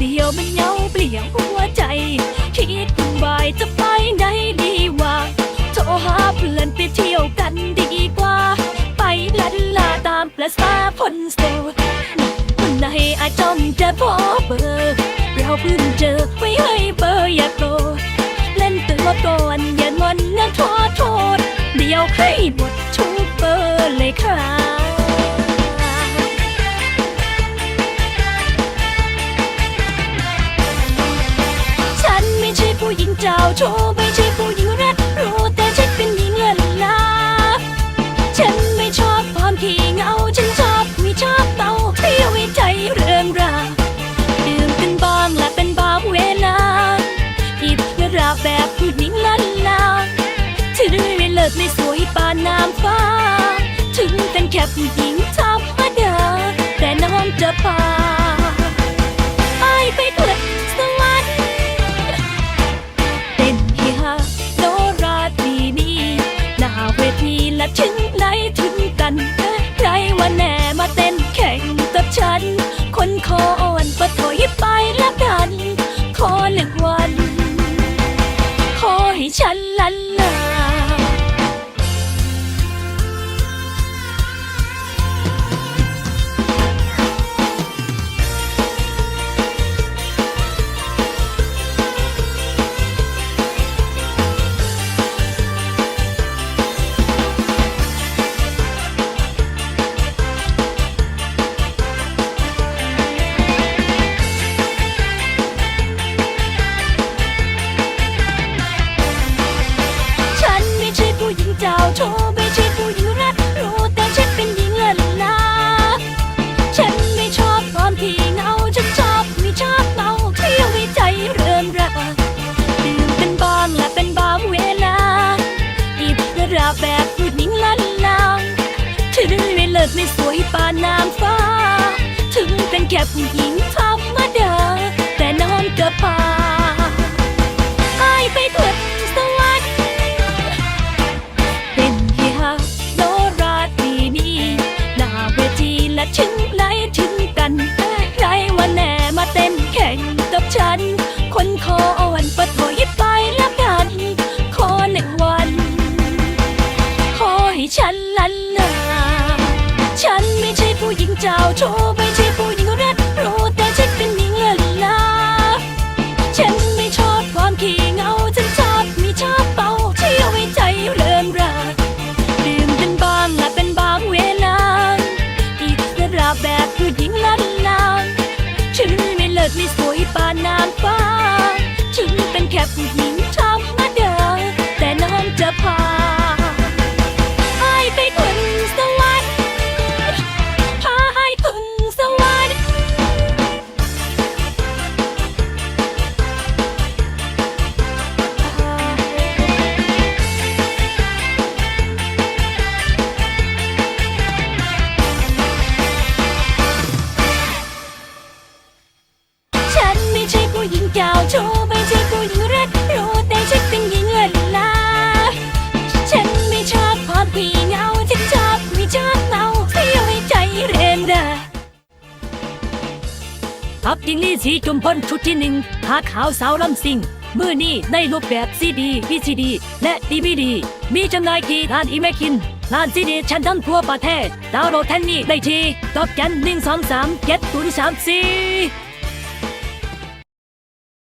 เดียวมันเหงาเปลี่ยวหัวใจ คิดวุ่นายจะไปไหนดีวะโทรหาเพื่อนไปเที่ยวกันดีกว่า ไปลันลาตามและสาพนสโตคุนไหนอาจอมจะพอเบอร์เราเพิ่งเจอไม่ให้เบอร์อย่าโกรเล่นตัวก่อนอย่างอนนะโทษโทษ เดี๋ยวให้หมดทุกเบอร์เลยค่ะ ช่ผู้หญิ ไม่สวยปานนางฟ้า ถึงเป็นแค่ผู้หญิงธรรมดา แต่นองก็พาอายไปเกิดสวรรค์เป็นเฮฮาโนราตีนี้หน้าเวทีและถึงไหนถึงกันใครว่าแน่มาเต้นแข่งกับฉัน คนคอ เจ้าชู้ไม่ใช่ผู้หญิงรักรู้แต่ฉันเป็นหญิงเลินลาฉันไม่ชอบความขี้เงาฉันชอบม่ชอบเมาเที่ยวให้ใจเริ่มรักดื่มเป็นบางและเป็นบางเวลาอิสระแบบผู้หญิงลันลาฉันไม่เลิศไม่สวยปานนางฟ้าฉันเป็นแค่ผู้หญิง ผู้หญิงเจ้าชู้ไม่ใช่ผู้หญิงรักรู้แต่ฉันเป็นหญิงเลินลาฉันไม่ชอบความผีเงาฉันชอบไม่ชอบเมาเที่ยวให้ใจเรนราพับยิงลี่สีจุมพลชุดที่หนึ่งหาขาวสาวลำสิงมือนี้ในรูปแบบซีดีพีซีดี และดีวีดี มีจำหน่ายที่ร้านอีเมคินร้านซีดีชั้นนำทั่วประเทศดาวโหลดแท่นนี้ได้ที่ดอกจันหนึ่งสองสามเจ็ดศูนย์สามสี่